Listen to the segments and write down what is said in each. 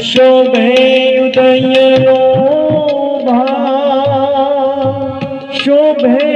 શોભે ઉદય શોભે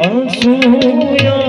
અસૂયા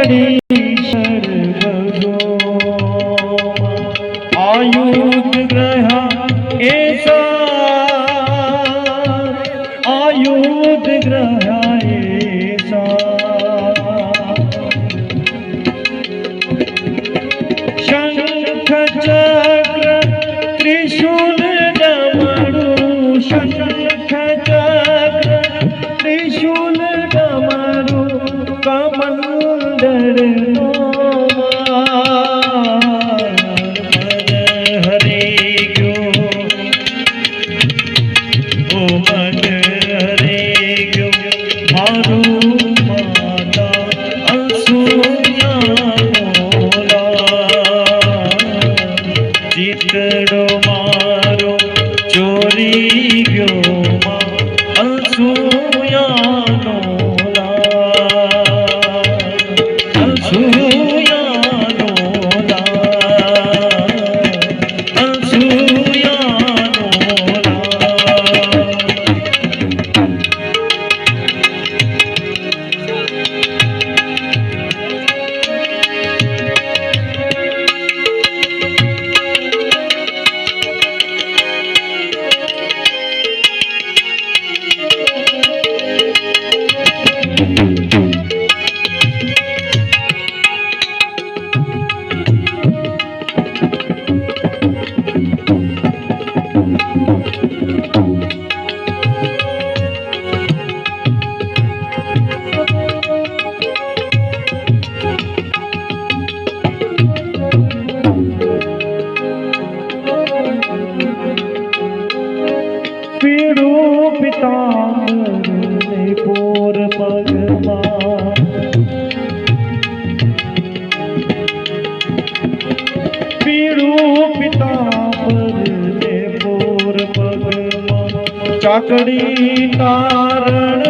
ચડી સર્વ આયુષ ગ્રહ ચિતડો મારો ચોરી પોર પગમાં પીળું પિતાંબર ને પોર પગમાં ચાકડી તારણ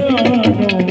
जानो